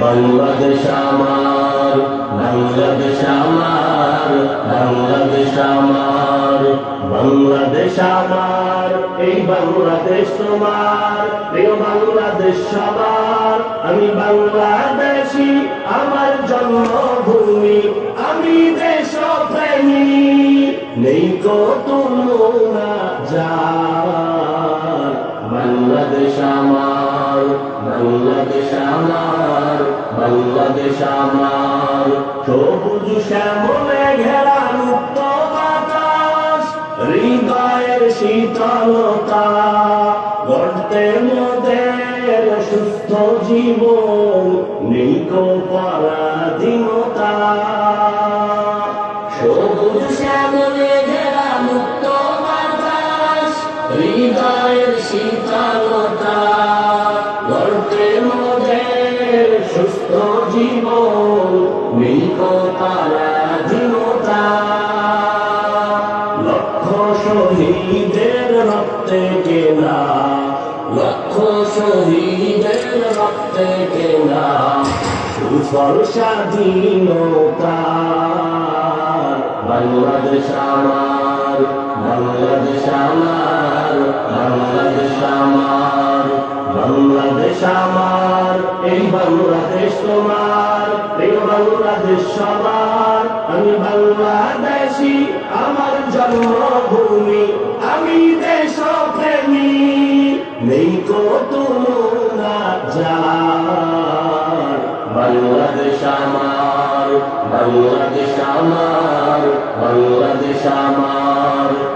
বাংলাদেশ আমার বাংলাদেশ আমার বাংলাদেশ আমার বাংলাদেশ আমার, এই বাংলাদেশ তোমার বাংলাদেশ সবার। আমি বাংলাদেশি, আমার জন্মভূমি, আমি দেশপ্রেমী। নেই কো তুলনা যার, বাংলাদেশ আমার। বাংলাদেশ আমার বাংলাদেশ আমার। সবুজ শ্যামলে ঘেরা মুক্ত বাতাস হৃদয়ের শীতলতা। গড়তে মোদের সুস্থ জীবন নিকো পরাধীনতা সবুজ শ্যামলে ঘেরা মুক্ত বাতাস হৃদয়ের শীতলতা শহীদের রক্তে কেনা, লক্ষ শহীদের রক্তে কেনা সুফল স্বাধীনতা বাংলাদেশ আমার বাংলাদেশ আমার বাংলাদেশ আমার। বাংলাদেশ আমার, এই বাংলাদেশ তোমার প্রিয় বাংলাদেশ সবার। আমি বাংলাদেশি, আমার জন্মভূমি, আমি দেশপ্রেমী। নেই কো তুলনা বাংলাদেশ আমার বাংলাদেশ আমার বাংলাদেশ আমার।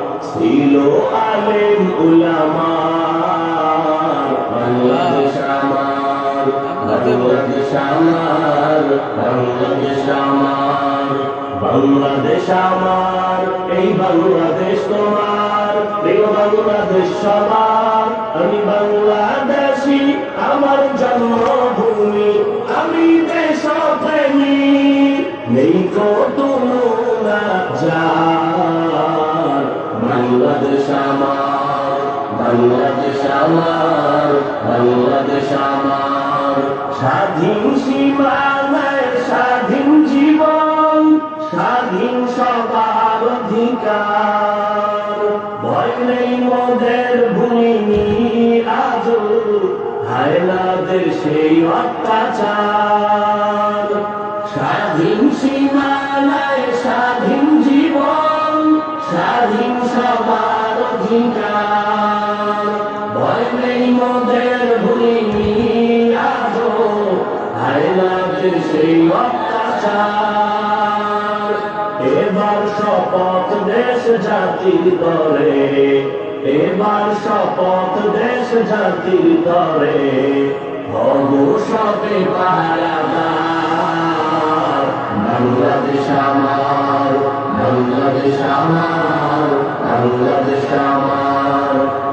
ছিল আলেম বাংলাদেশ আমার আমার এই বাংলাদেশ তোমার প্রিয় বাংলাদেশ সবার। আমি বাংলাদেশি, আমার জন্মভূমি, আমি দেশপ্রেমী। নেই কো তুলনা বাংলাদেশ আমার স্বাধীন সীমানায় স্বাধীন জীবন, স্বাধীন সবার অধিকার। ভয় নেই মোদের ভূমি আজ হায়নাদের সেই অত্যাচার। স্বাধীন সীমানায় স্বাধীন জীবন, স্বাধীন সবার অধিকার। সেই অত্যাচার। এবার শপথ দেশ জাতির তরে এবার শপথ দেশ জাতির তরে হব সবে পাহারাদার। বাংলাদেশ আমার বাংলাদেশ আমার বাংলাদেশ আমার।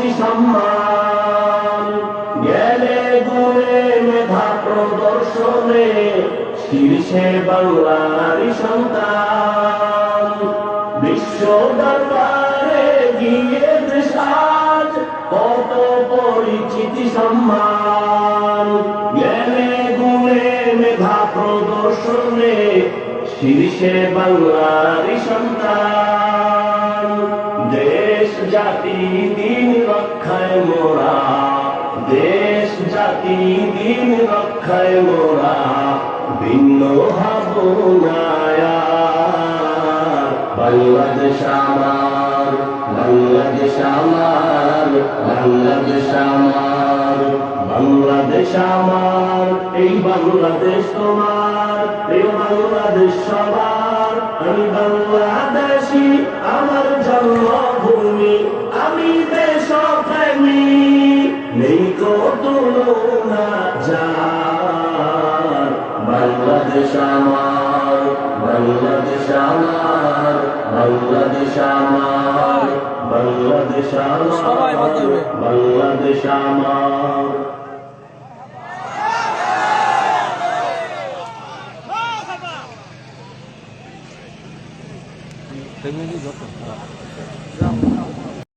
পরিচিতি সম্মান। গেলে গুণে মেধা প্রদর্শনে শীর্ষে বাংলারই সন্তান। বিশ্ব দরবারে গিয়ে আজ কত পরিচিতি সম্মান। জ্ঞানে গুণে মেধা প্রদর্শনে শোনে শীর্ষে বাংলারই সন্তান। জাতি দিন রক্ষায় মোরা দেশ জাতি দিন রক্ষায় মোরা ভিন্ন হব বাংলাদেশ আমার বাংলাদেশ আমার বাংলাদেশ আমার বাংলাদেশ আমার এই বাংলাদেশ তোমার, এই বাংলাদেশ সবার। আমি বাংলাদেশি, আমার জন্মভূমি তুলনা যার। বাংলাদেশ আমার বাংলাদেশ আমার বাংলাদেশ আমার বাংলাদেশ আমার বাংলাদেশ আমার। ফ্যামিলি যত